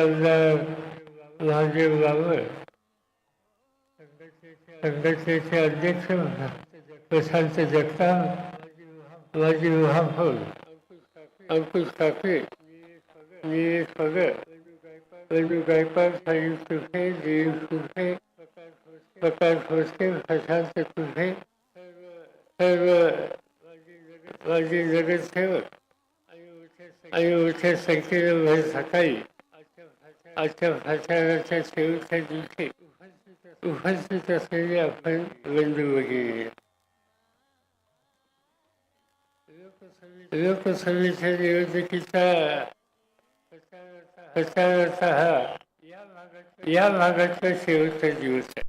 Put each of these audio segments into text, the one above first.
आमदार महादेव गावळ संघटनेचे अध्यक्ष प्रशांत जगताप माजी महापौर अंकुश ठाकरे निलेश पगड वेणू गायकवाड संजीव सुखे दिलीप सुखे प्रकाश भोसके प्रशांत तुझे सर्व माझे नगरसेवक आणि उठे संख्येनं भर सकाळी आजच्या प्रचाराच्या शेवटच्या दिवशी उपस्थित असलेले आपण बंधू वगैरे लोकसभेच्या निवडणुकीचा प्रचाराचा हा या भागाचा शेवटचा दिवस आहे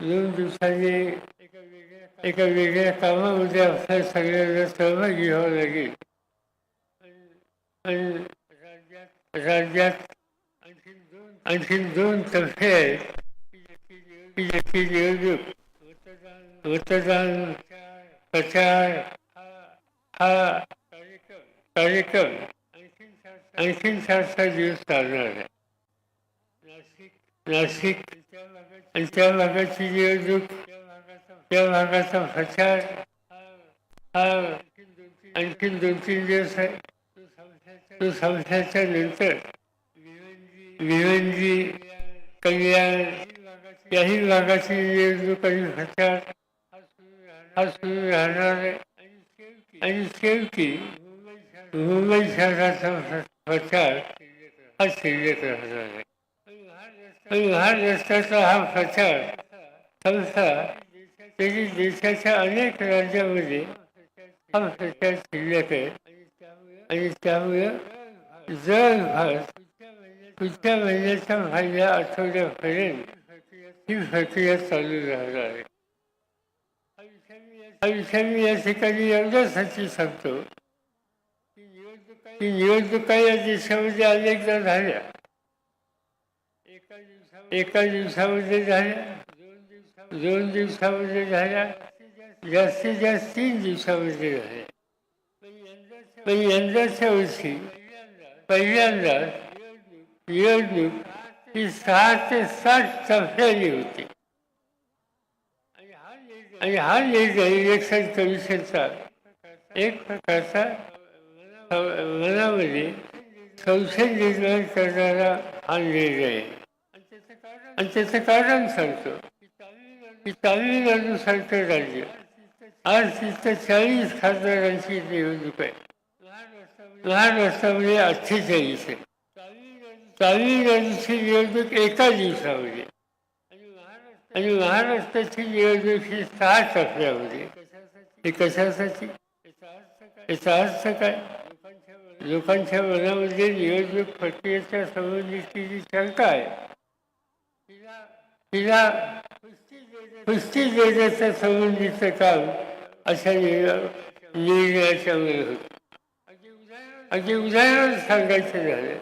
दोन दिवसांनी एका वेगळ्या कामामध्ये आपल्या सगळ्यांना सहभागी व्हावं लागेल आणि राज्यात आणखी दोन टप्पे आहेत की ज्याची निवडणूक मतदान प्रचार हा कार्यक्रम आणखीन सात सहा दिवस चालणार आहे नाशिक आणि त्या भागाची निवडणूक त्या भागाचा प्रचार हा आणखीन दोन तीन दिवस आहे. तो संस्थाच्या नंतर भिवंडी कल्याण याही भागाची निवडणूक प्रचार हा सुरू राहणार आहे. आणि शेवटी मुंबई शहराचा प्रचार हा शिल्लक राहणार आहे. पण महाराष्ट्राचा हा प्रचार संस्था त्याची देशाच्या अनेक राज्यामध्ये हा प्रचार शिल्लक आहे. आणि त्यामुळे जगभर पुढच्या महिन्याच्या पहिल्या आठवड्यापर्यंत ही प्रक्रिया चालू राहणार आहे. हा विषय मी या ठिकाणी एवढ्यासाठी सांगतो की निवडणुका या देशामध्ये अनेकदा झाल्या. एका दिवसामध्ये झाल्या दोन दिवसामध्ये झाल्या जास्तीत जास्त तीन दिवसामध्ये झाल्या. पण यंदाच्या वर्षी पहिल्यांदा निवडणूक ही सहा ते सात टप्प्याने होती. आणि हा निर्णय इलेक्शन कमिशनचा एक प्रकारचा मनामध्ये संशय निर्माण करणारा हा निर्णय आणि त्याचं कारण सांगतो. की तामिळनाडू राज्य. आज तिथं चाळीस खासदारांची निवडणूक आहे. महाराष्ट्रामध्ये अठ्ठेचाळीस आहे तामिळनाडूची निवडणूक एका दिवसामध्ये. आणि महाराष्ट्राची निवडणूक ही सहा टप्प्यामध्ये हे कशासाठी? याचा अर्थ काय लोकांच्या मनामध्ये निवडणूक प्रक्रियेच्या संबंधीची जी शंका आहे. तिला पुष्टी देण्याच्या संबंधीचं काम अशा निर्णयाच्यामुळे होतं. अगदी उदाहरण सांगायचं झालं.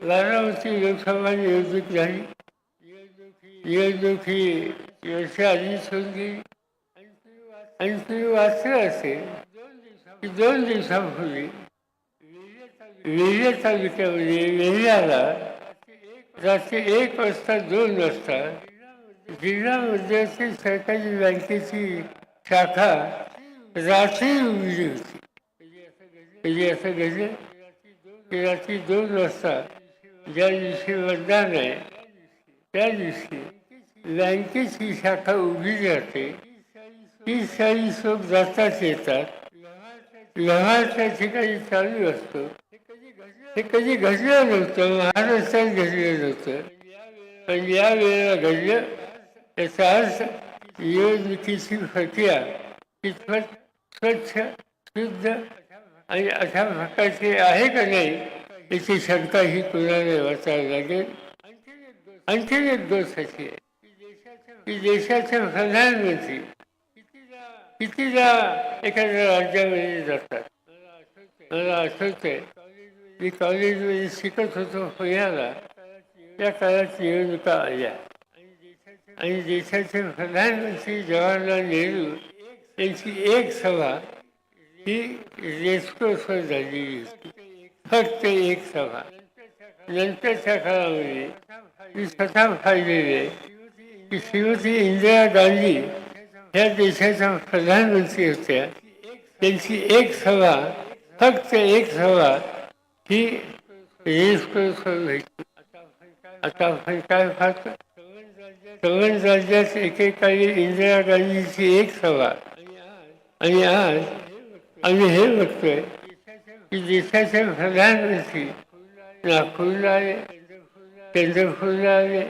लारावती लोकसभा निवडणूक झाली निवडणूक ही आधीच होऊन गेली आणि तुम्ही वाचलं असेल की दोन दिवसापूर्वी वेल्हे तालुक्यामध्ये वेल्ह्याला रात्री एक वाजता दोन वाजता जिल्हा मध्यवर्ती सरकारी बँकेची शाखा रात्री उघडली होती. म्हणजे असं घडलं की रात्री दोन वाजता ज्या दिवशी मतदान आहे त्या दिवशी बँकेची शाखा उभी राहते. तीस चाळीस लोक जाताच येतात. लहानच्या ठिकाणी चालू असतो हे कधी घडलं नव्हतं महाराष्ट्रात घडलं नव्हतं. पण या वेळेला घडलं याचा अर्थ निवडणुकीची प्रक्रिया कितपत स्वच्छ शुद्ध आणि अशा प्रकारची आहे का नाही याची शंका ही कुणाला वाचायला लागेल? आणखी एक दोष अशी आहे की देशाचे प्रधानमंत्री कितीदा एखाद्या राज्यामध्ये जातात. मला आठवतंय मी कॉलेजमध्ये शिकत होतो पुण्याला त्या काळात निवडणुका आल्या. आणि देशाचे प्रधानमंत्री जवाहरलाल नेहरू यांची एक सभा ही रेस्कोसवर झालेली होती फक्त एक सभा. नंतरच्या काळामध्ये मी स्वतः पाहिलेली आहे. की श्रीमती इंदिरा गांधी ह्या देशाच्या प्रधानमंत्री होत्या. त्यांची एक सभा फक्त एक सभा ही रेस्टोरंटवर व्हायची आता आपण काय पाहतो? सवन राज्यात एकेकाळी इंदिरा गांधीची एक सभा. आणि आज आम्ही हे बघतोय की देशाचे प्रधानमंत्री नागपूरला आले चंद्रपूरला आले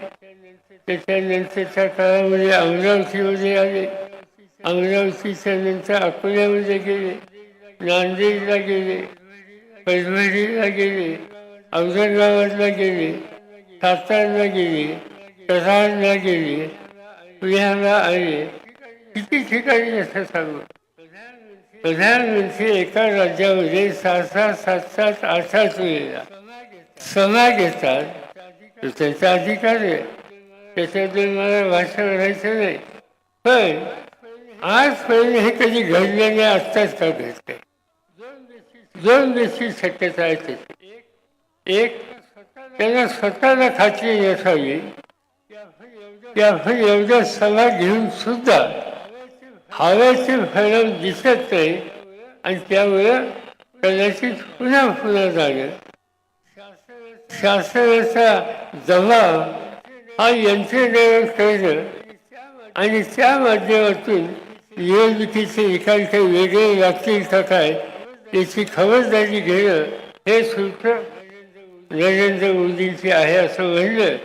त्याच्यानंतरच्या काळामध्ये अमरावतीमध्ये आले. अमरावतीच्या नंतर अकोल्यामध्ये गेले. नांदेडला गेले. परभणीला गेले. औरंगाबादला गेले. सातारला गेले. कराडला गेले. पुण्याला आले. किती ठिकाणी असं सांगू? प्रधानमंत्री एका राज्यामध्ये सात सात सात सात आठ आठ वेळेला सभा घेतात त्याचा अधिकार आहे त्याच्याबद्दल मला भाषण करायचं नाही पण आजपर्यंत हे कधी घडलं नाही आत्ताच का घडतंय दोन गोष्टी शक्यता आहेत त्याची. एक त्यांना स्वतःला खात्री नसावी की आपण एवढ्या सभा घेऊन सुद्धा हव्याचे परिणाम दिसत नाही आणि त्यामुळे कदाचित पुन्हा पुन्हा झालं शासनाचा दबाव हा यंत्रणेवर करणं आणि त्या माध्यमातून निवडणुकीचे निकाल वेगळे लागतील का काय याची खबरदारी घेणं हे सूत्र नरेंद्र मोदींचे आहे असं म्हणलं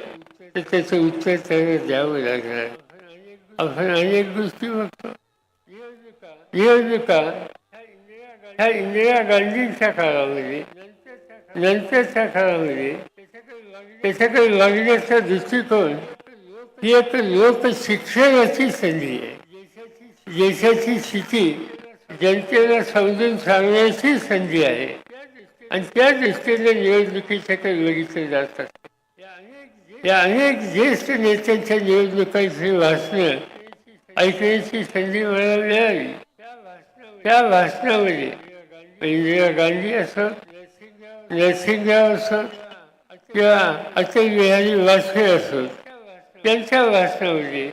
तर त्याचं उत्तर त्यांना द्यावं लागणार. आपण अनेक गोष्टी बघतो. निवडणुका ह्या इंदिरा गांधींच्या काळामध्ये नंतरच्या काळामध्ये त्याच्याकडे लागण्याचा दृष्टिकोन ही एक लोक शिक्षणाची संधी आहे देशाची स्थिती जनतेला समजून सांगण्याची संधी आहे आणि त्या दृष्टीने निवडणुकीच्याकडे बघितलं जातात या अनेक ज्येष्ठ नेत्यांच्या निवडणुकांची भाषणं ऐकण्याची संधी मला मिळाली त्या भाषणामध्ये इंदिरा गांधी असो नरसिंहराव असो किंवा अटल बिहारी वाजपेयी असो त्यांच्या भाषणामध्ये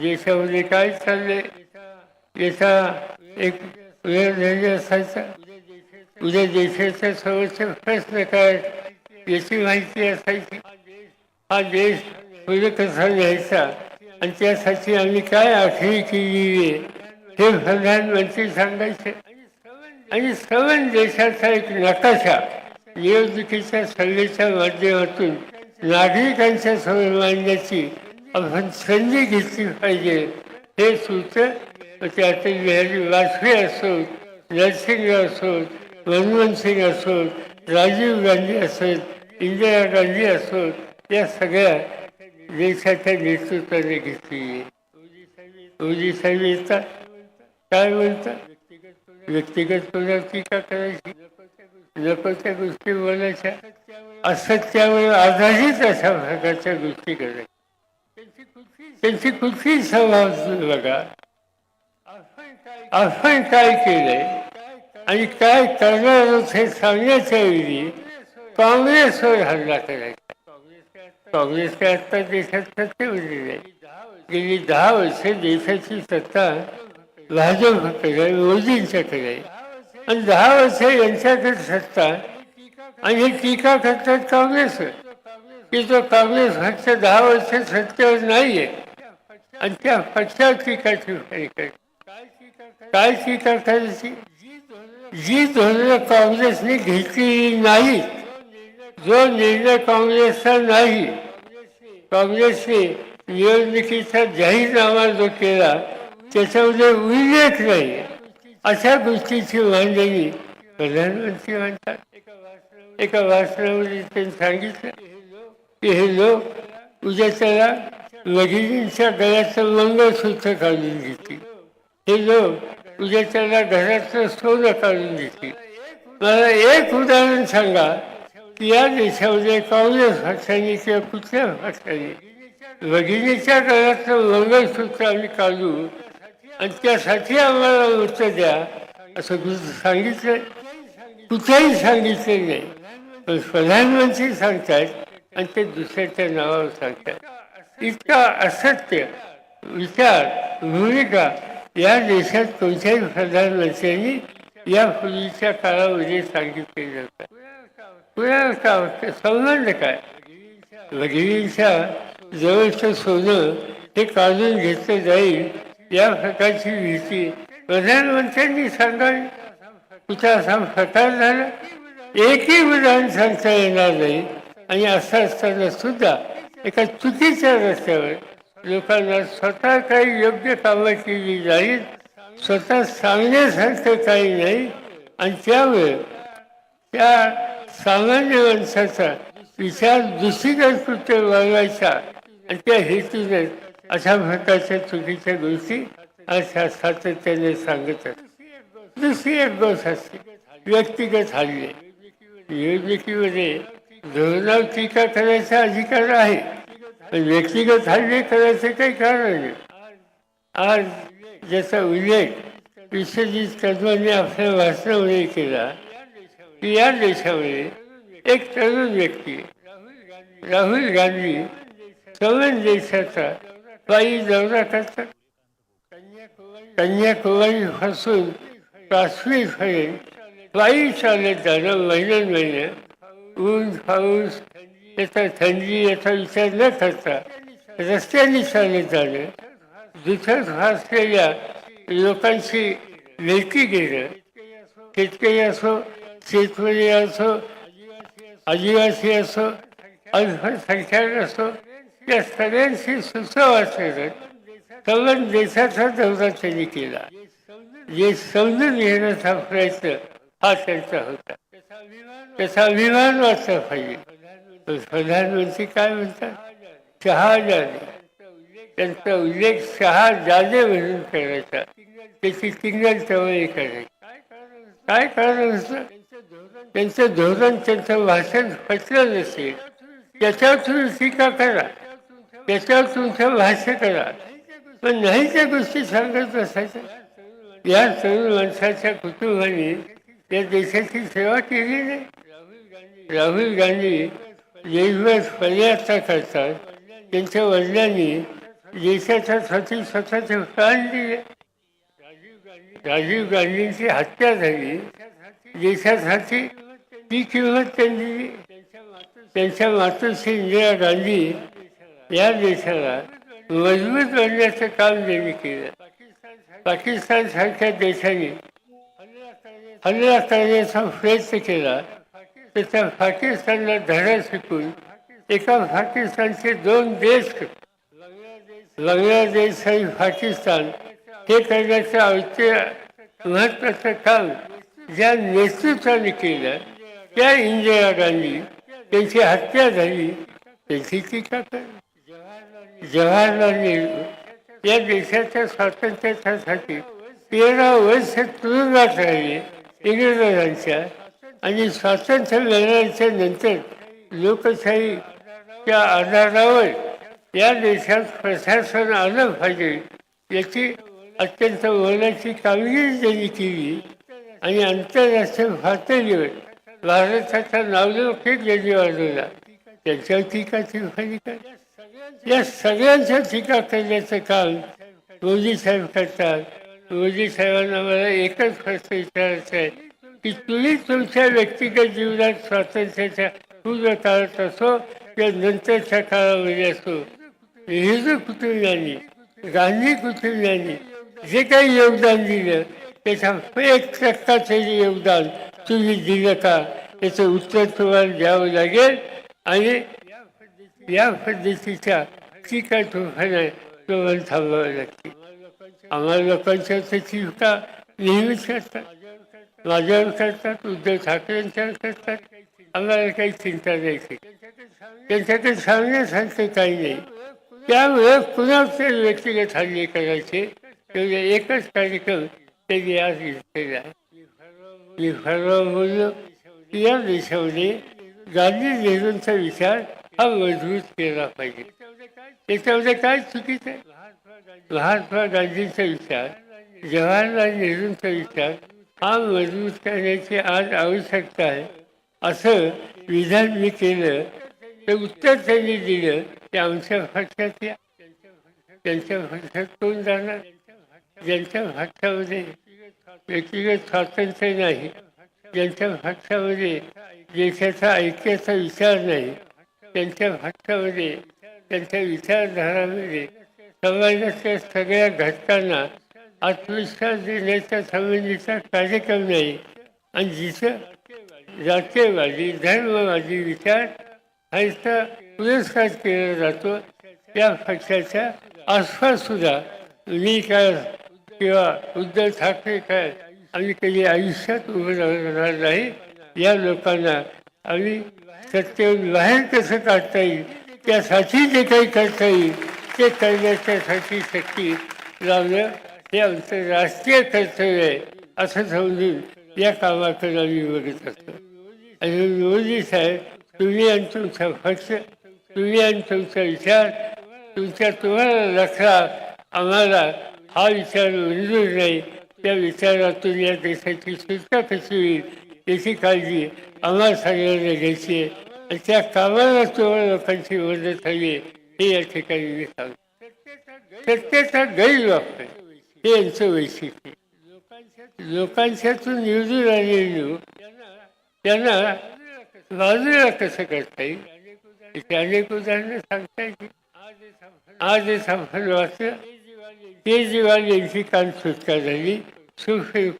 देशामध्ये काय चाललंय? याचा एक वेळ असायचा. उद्या देशाचा सर्वोच्च प्रश्न काय? याची माहिती असायची. हा देश पुढे कसा न्यायचा आणि त्यासाठी आम्ही काय आखणी केली आहे? हे प्रधानमंत्री सांगायचे. आणि सवन देशाचा एक नकाशा निवडणुकीच्या सल्लेच्या माध्यमातून नागरिकांच्या समोर मांडण्याची आपण संधी घेतली पाहिजे. हे सूत्र म्हणजे ते बिहारी वाजपेयी असोत नरसिंह असोत मनमोहन सिंग असोत राजीव गांधी असोत इंदिरा गांधी असोत या सगळ्या देशाच्या नेतृत्वाने घेतली तुझी साहेब काय बोलतात व्यक्तिगत पदावर टीका करायची. नको त्या गोष्टी बोलायच्या. असत्यावर आधारित अशा प्रकारच्या गोष्टी करायच्या. त्यांची कुठली स्वभाव बघा. आपण काय केलंय? आणि काय करणार हे सांगण्याच्या वेळी काँग्रेसवर हल्ला करायचा. काँग्रेस आता देशात सत्तेमध्ये नाही गेली दहा वर्ष देशाची सत्ता भाजपकडे मोदींच्याकडे आहे. आणि दहा वर्ष यांच्याकडे सत्ता आणि टीका करतात काँग्रेसवर की तो काँग्रेस फक्त दहा वर्ष सत्तेवर नाहीये आणि त्या पक्षावर टीका टिप्पणी काय टीका करायची? जी धोरणं काँग्रेसने घेतली नाहीत जो निर्णय काँग्रेसचा नाही काँग्रेसने निवडणुकीचा जाहीरनामा जो केला त्याच्यामध्ये उल्लेख नाही. अशा गोष्टीची मांडणी प्रधानमंत्री म्हणतात. एका भाषणामध्ये त्यांनी सांगितलं की हे लोक उद्या त्याला भगिनींच्या गळ्याचं मंगळसूत्र काढून घेतील हे लोक उद्या त्याला घराचं सोनं काढून घेतील मला एक उदाहरण सांगा. या देशामध्ये काँग्रेस पक्षाने किंवा कुठल्या पक्षाने भगिनीच्या गळ्यातलं मंगळसूत्र आम्ही काढू आणि त्यासाठी आम्हाला उत्तर द्या असं कुठं सांगितलं कुठेही सांगितलं नाही. पण प्रधानमंत्री सांगतात आणि ते दुसऱ्याच्या नावावर सांगतात. इतका असत्य विचार भूमिका या देशात कोणत्याही प्रधानमंत्र्यांनी यापूर्वीच्या काळामध्ये सांगितले जातात कुणाला संबंध काय? भगिनीच्या जवळचं सोनं हे काढून घेतलं जाईल या प्रकारची भीती प्रधानमंत्र्यांनी सांगावी. कुठं असा प्रकार झाला एकही विधान सांगता येणार नाही. आणि असं असताना सुद्धा एका चुकीच्या रस्त्यावर लोकांना स्वतः काही योग्य कामं केली जाईल स्वतः सांगण्यासारखं काही नाही. आणि त्यामुळे त्या सामान्य माणसाचा विचार दुसरीकडे कृत्य वागवायचा आणि त्या हेतूने अशा प्रकारच्या चुकीच्या गोष्टी अशा सातत्याने सांगत असतात दुसरी एक गोष्ट असते व्यक्तिगत हल्ले. निवडणुकीमध्ये धोरणावर टीका करायचा अधिकार आहे पण व्यक्तिगत हल्ले करायचं काही कारण नाही. आज ज्याचा उल्लेख विश्वजित कदमांनी आपल्या भाषणामध्ये केला की या देशामध्ये एक तरुण व्यक्ती राहुल गांधी सवन देशाचा पायी दौरा करतात कन्याकुमारीपासून काश्मीरपर्यंत पायी चालत जाणं महिन्यान महिने. ऊन पाऊस याचा थंडी याचा विचार न करता रस्त्याने चालत जाणं. दुसरं असलेल्या लोकांशी लेखी गेलं शेतकरी असो शेतकरी असो आदिवासी असो अल्पसंख्याक असो या सगळ्यांशी सुसंवाद करत सगळ्या देशाचा दौरा त्यांनी केला. जे समजून घेण्याचा प्रयत्न हा त्यांचा होता. त्याचा अभिमान वाचला पाहिजे. प्रधानमंत्री काय म्हणतात? शहाजाने त्यांचा उल्लेख शहाजादे म्हणून करायचा. त्याची किंगल चवळी करायची. काय कारण होतं त्यांचं धोरण त्यांचं भाषण पटलं नसेल त्याच्यावर तुम्ही टीका करा. त्याच्यावर तुमचं भाष्य करा. पण नाही त्या गोष्टी सांगत बसायच्या या तरुण माणसाच्या कुटुंबाने या देशाची सेवा केली नाही. राहुल गांधी देशभर पदयात्रा करतात. त्यांच्या वडिलांनी देशाच्यासाठी स्वतःचे प्राण दिले. राजीव गांधींची हत्या झाली. देशासाठी ती किंमत त्यांनी दिली त्यांच्या मातृश्री इंदिरा गांधी या देशाला मजबूत बनण्याचं काम त्यांनी केलं. पाकिस्तान सारख्या देशाने हल्ला करण्याचा प्रयत्न केला. तर त्या पाकिस्तानला धडा शिकून एका पाकिस्तानचे दोन देश बांगलादेश आणि पाकिस्तान हे करण्याचं अवश्य महत्वाचं काम ज्या नेतृत्वाने केलं त्या इंदिरा गांधी त्यांची हत्या झाली त्यांची टीका कर जवाहरलाल नेहरू। या देशाच्या स्वातंत्र्यासाठी तेरा वर्ष तुरुंगात राहिले इंग्रजांच्या आणि स्वातंत्र्य लढण्याच्या नंतर लोकशाहीच्या आधारावर या देशात प्रशासन आलं पाहिजे याची अत्यंत मोलाची कामगिरी त्यांनी केली आणि आंतरराष्ट्रीय पातळीवर भारताच्या नावलौकिक गेली बाजूला. त्यांच्यावर टीका झाली काय या सगळ्यांच्या टीका करण्याचं काम मोदी साहेब करतात. मोदी साहेबांना मला एकच प्रश्न विचारायचा आहे की तुम्ही तुमच्या व्यक्तिगत जीवनात स्वातंत्र्याच्या पूर्ण काळात असो किंवा नंतरच्या काळामध्ये असो नेहरू कुटुंबियांनी गांधी कुटुंबियांनी जे काही योगदान दिलं त्याच्या एक टक्काचं योगदान तुम्ही दिलं का? याचं उत्तर तुम्हाला द्यावं लागेल. आणि या पद्धतीच्या टीका तुम्हाला तुम्हाला थांबावं लागते आम्हाला लोकांच्या टीका नेहमीच करतात. माझ्यावर करतात. उद्धव ठाकरेंच्यावर करतात. आम्हाला काही चिंता नाही. त्यांच्याकडे सांगण्यासारखं काही नाही. त्यामुळे पुन्हा ते व्यक्तिगत हल्ले करायचे? तेवढे एकच कार्यक्रम त्यांनी आज घेतलेला आहे. की या देशामध्ये गांधी नेहरूंचा विचार हा मजबूत केला पाहिजे. त्याच्यामध्ये काय चुकीचं आहे? महात्मा गांधींचा विचार जवाहरलाल नेहरूंचा विचार हा मजबूत करण्याची आज आवश्यकता आहे. असं विधान मी केलं तर उत्तर त्यांनी दिलं ते आमच्या भाषात या. त्यांच्या भाषात कोण जाणार? ज्यांच्या भाषामध्ये व्यक्तिगत स्वातंत्र्य नाही. ज्यांच्या भाषामध्ये देशाचा ऐक्याचा विचार नाही. त्यांच्या भाषामध्ये त्यांच्या विचारधारामध्ये समाजाच्या सगळ्या घटकांना आत्मविश्वास देण्याच्या संबंधीचा कार्यक्रम नाही. आणि जिथं जातीयवादी धर्मवादी विचार ह्याचा पुरस्कार केला जातो त्या पक्षाच्या आसपास सुद्धा मी काय किंवा उद्धव ठाकरे काय आम्ही कधी आयुष्यात उभं राहणार नाही या लोकांना आम्ही सत्य बाहेर कसं काढता येईल त्यासाठी जे काही करता येईल ते करण्याच्यासाठी शक्ती लावणं हे आमचं राष्ट्रीय कर्तव्य आहे असं समजून या कामाकडे आम्ही बघत असतो. आणि मोदी साहेब तुम्ही आणि तुमचा पक्ष तुम्ही आणि तुमचा विचार तुमच्या तुम्हाला लक्षा आम्हाला हा विचार मंजूर नाही त्या विचारातून या देशाची सुटका कशी होईल याची काळजी आम्हाला सगळ्यांना घ्यायची आहे. आणि त्या कामाला तुम्हाला लोकांची मदत हवी हे या ठिकाणी मी सांगतो. सत्तेचा गैरवापर हे यांचं वैशिष्ट्य लोकांच्यातून निवडून आलेले त्यांना बाजूला कसं करता येईल? त्याची अनेक उदाहरणं सांगता येतील. आज हे साफल वाचलं. केजरीवाल यांची काल सुटका झाली सुप्रीम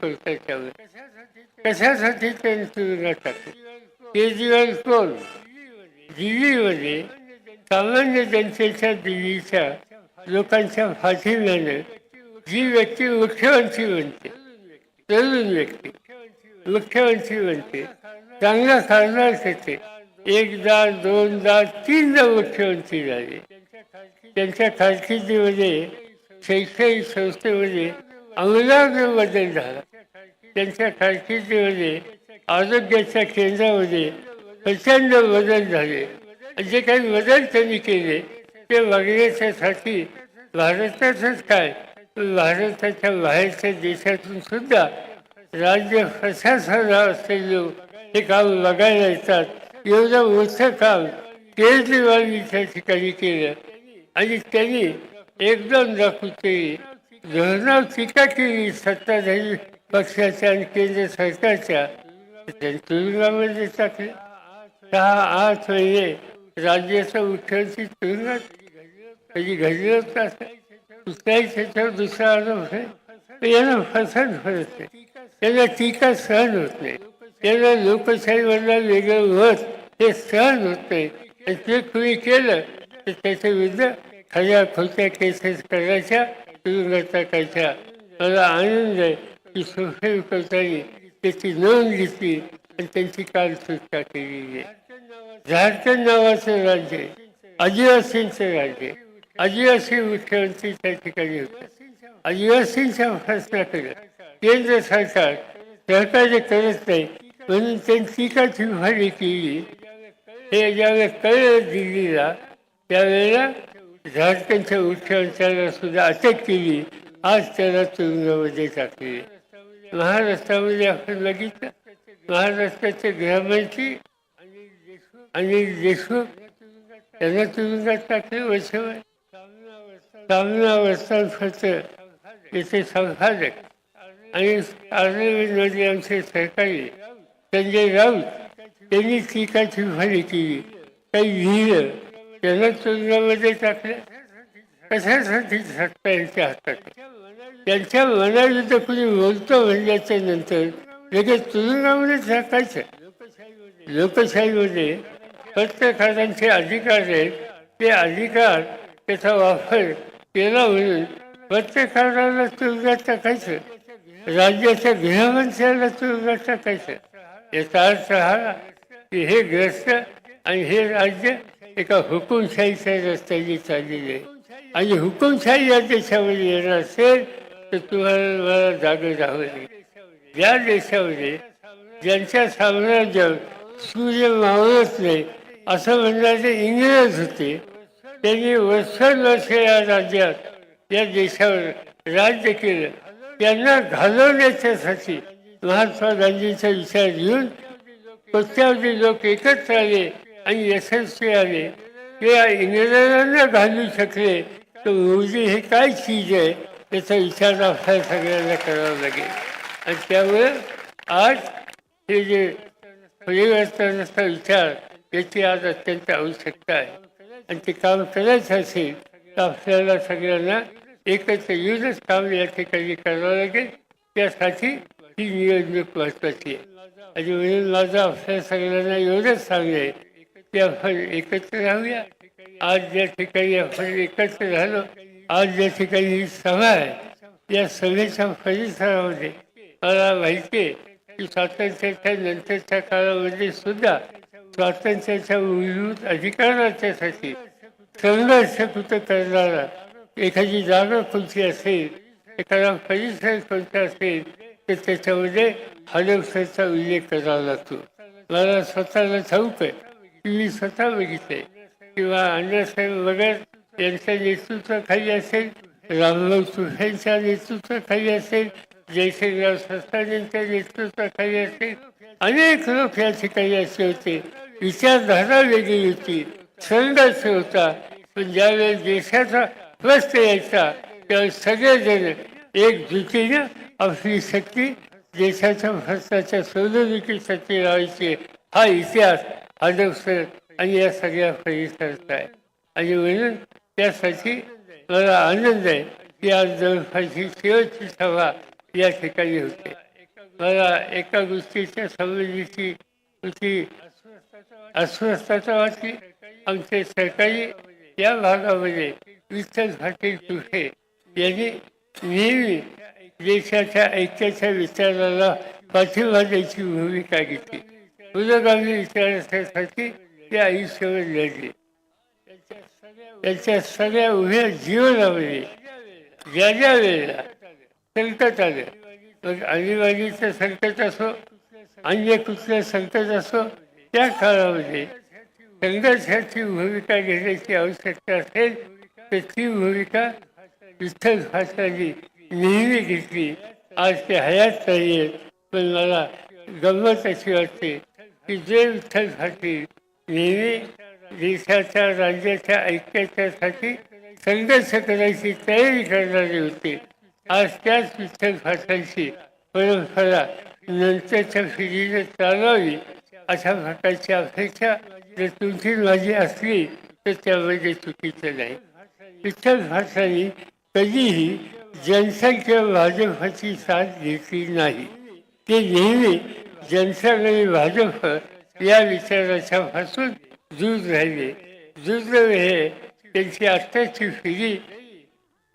कशासाठी त्यांनी तुरुंगात टाकलं केजरीवाल कोण दिल्लीमध्ये सामान्य जनतेच्या दिल्लीच्या लोकांच्या पाठिंब्यानं जी व्यक्ती मुख्यमंत्री बनते तरुण व्यक्ती मुख्यमंत्री बनते चांगला खासदार करते एकदा दोनदा तीनदा मुख्यमंत्री झाले त्यांच्या कारकिर्दीमध्ये शैक्षणिक संस्थेमध्ये आमूलाग्र बदल झाला. त्यांच्या कारकिर्दीमध्ये आरोग्याच्या केंद्रामध्ये प्रचंड बदल झाले. आणि जे काही बदल त्यांनी केले ते बघण्याच्यासाठी भारतातच काय? भारताच्या बाहेरच्या देशातून सुद्धा राज्य प्रशासना असलेले लोक हे काम बघायला येतात. एवढं मोठं काम केजरीवालनी त्या ठिकाणी केलं. आणि त्यांनी एकदम दाखवते धोरणावर टीका केली सत्ताधारी पक्षाच्या आणि केंद्र सरकारच्या. तुरुंगामध्ये म्हणजे टाकले सहा आठ महिने राज्याच्या मुख्यमंत्री तुरुंगात कधी घडलंच होतं असं. कुठल्याही क्षेत्रात दुसरा आरोप आहे यांना फसण फरत नाही त्यांना टीका सहन होत नाही. त्यांना लोकशाहीवरला वेगळं मत हे सहन होत नाही. आणि ते कुणी केलं तर त्याच्या विरुद्ध खऱ्या खोट्या केसेस करायच्या तुरुंगात टाकायच्या मला आनंद आहे की सुप्रीम त्याची नोंद घेतली आणि त्यांची काल सुटका केलेली आहे. झारखंड नावाचं राज्य आदिवासींचं राज्य आदिवासी मुख्यमंत्री त्या ठिकाणी होते आदिवासींच्या प्रश्नाकडे केंद्र सरकार सहकार्य करत नाही म्हणून त्यांनी टीका चिंफाडी केली. हे ज्यावेळेस कळलं दिल्लीला त्यावेळेला झारखंडच्या मुख्यमंत्र्याला सुद्धा अटक केली. आज त्याला तुरुंगामध्ये टाकले. महाराष्ट्रामध्ये आपण बघितलं महाराष्ट्राचे गृहमंत्री अनिल देशमुख त्यांना तुरुंगात टाकले वर्षभर. सामना वस्तान फक्त येथे संपादक आणि पार्लमेंटमध्ये आमचे सरकारी संजय राऊत त्यांनी टीका चिंफाडी केली. काही लिहिलं त्यांना टाकले कशासाठी सत्ता यांच्या हातात त्यांच्या मनाला तर कुणी बोलतो म्हणल्याच्या नंतर लगेच तुरुंगामध्ये टाकायचं. लोकशाहीमध्ये पत्रकारांचे अधिकार आहेत. ते अधिकार त्याचा वापर केला म्हणून पत्रकाराला तुरुंगात टाकायचं. राज्याच्या गृहमंत्र्याला तुरुंगात टाकायचं. याचा अर्थ हा की हे ग्रस्त आणि हे राज्य एका हुकुमशाहीच्या रस्त्याने चाललेली आहे. आणि हुकुमशाही या देशामध्ये येणार असेल तर तुम्हाला मला जागे राहावं लागेल या देशामध्ये ज्यांच्या साम्राज्यात सूर्य मावळत नाही असं म्हणणारे इंग्रज होते. त्यांनी वर्षानुवर्ष या राज्यात या देशावर राज्य केलं. त्यांना घालवण्याच्यासाठी महात्मा गांधींचा विचार घेऊन कोट्यावधी लोक एकत्र आले. आणि यशस्वी आले किंवा इंग्रजांना घालू शकले तर रोजी हे काय चीज आहे त्याचा विचार आपल्याला सगळ्यांना करावा लागेल. आणि त्यामुळे आज हे जे परिवर्तनाचा विचार याची आज अत्यंत आवश्यकता आहे. आणि ते काम करायचं असेल तर आपल्याला सगळ्यांना एकत्र येऊनच काम या ठिकाणी करावं लागेल. त्यासाठी ही निवडणूक महत्वाची आहे. आणि म्हणून माझं आपल्या सगळ्यांना एवढंच सांगणं आहे आपण एकत्र राहूया. आज ज्या ठिकाणी आपण एकत्र झालो आज ज्या ठिकाणी ही सभा आहे या सभेच्या परिसरामध्ये मला माहिती आहे की स्वातंत्र्याच्या नंतरच्या काळामध्ये सुद्धा स्वातंत्र्याच्या मूलभूत अधिकाराच्यासाठी संघर्ष कुठं करणारा एखादी जागा कोणती असेल एखादा परिसर कोणता असेल तर त्याच्यामध्ये हडपसरचा उल्लेख करावा लागतो. मला स्वतःला ठाऊक आहे मी स्वतः बघितले. किंवा अण्णासाहेब वगैरे यांच्या नेतृत्वाखाली असेल रामभाऊ सुखेंच्या नेतृत्वाखाली असेल जयसिंगराव संस्थानांच्या नेतृत्वाखाली असेल अनेक लोक या ठिकाणी असे होते. विचारधारा वेगळी होती संघर्ष होता. पण ज्यावेळेस देशाचा प्रश्न यायचा त्यावेळेस सगळेजण एकजुटीनं आपली शक्ती देशाच्या भ्रष्टाच्या सोडवणुकीसाठी लावायची हा इतिहास अध्यक्ष आणि या सगळ्या परिसराचा आहे आणि म्हणून त्यासाठी मला आनंद आहे की आज जवळपासची शेवटची सभा या ठिकाणी होते. मला एका गोष्टीच्या संबंधीची होती. अस्वस्थता वाटली आमचे सरकारी या भागामध्ये विठ्ठल पाटील तुषे यांनी नेहमी देशाच्या ऐक्याच्या विचाराला पाठिंबा द्यायची भूमिका घेतली. पुरोगामी विचारण्यासाठी ते आयुष्यभर लढले त्यांच्या सगळ्या उभ्या जीवनामध्ये ज्या ज्या वेळेला संकट आलं मग आणीबाणीचं संकट असो अन्य कुठलं संकट असो त्या काळामध्ये संघर्षाची भूमिका घेण्याची आवश्यकता असेल तर ती भूमिका विठ्ठल फासांनी नेहमी घेतली. आज ते हयात नाही आहेत पण मला गंमत अशी वाटते. की जे विठ्ठल नेहमी देशाच्या राज्याच्या ऐक्याच्यासाठी संघर्ष करायची तयारी करणारे होते. आज त्याच विठ्ठल फाटांची परंपरा नंतरच्या पिढीने चालवली अशा भाटाची अपेक्षा जर तुमची माझी असली तर त्यामध्ये चुकीचं नाही. विठ्ठल फाटांनी कधीही जनसंख्या भाजपाची साथ घेतली नाही. ते नेहमी जनसंघ आणि भाजप या विचाराच्या पासून दूर राहिले. दूर हे त्यांची आत्ताची फिरी.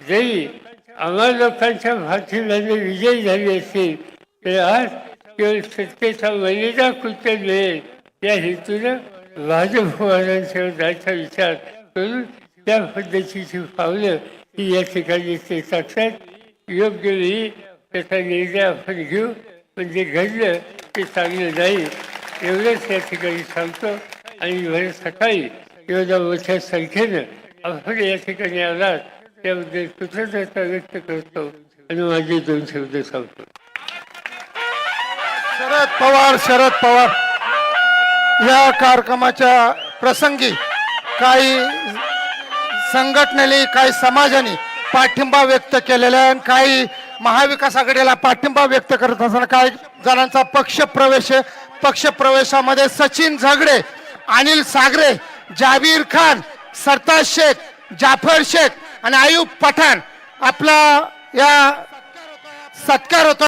जरी आम्हा लोकांच्या पाठिंब्याने विजय झाले असेल तर आज केवळ सत्तेचा मर्यादा कृत्य मिळेल? या हेतूनं भाजपवाल्यांसह जायचा विचार करून त्या पद्धतीची पावलं ही या ठिकाणी ते टाकतात. योग्य वेळी त्याचा निर्णय आपण घेऊ. म्हणजे घडलं ते चांगले नाही. एवढंच या ठिकाणी सांगतो. आणि भर सकाळी एवढ्या मोठ्या संख्येनं आपण या ठिकाणी आलात. त्याबद्दल कृतज्ञता व्यक्त करतो. आणि माझे दोन शब्द सांगतो. शरद पवार शरद पवार. या कार्यक्रमाच्या प्रसंगी काही संघटनेने काही समाजाने पाठिंबा व्यक्त केलेला आहे आणि काही महाविकास आघाडीला पाठिंबा व्यक्त करत असताना काही जणांचा पक्ष प्रवेश पक्ष प्रवेशामध्ये सचिन झगडे अनिल सागरे जाबीर खान सरताज शेख जाफर शेख आणि आयुब पठाण आपला या सत्कार होतो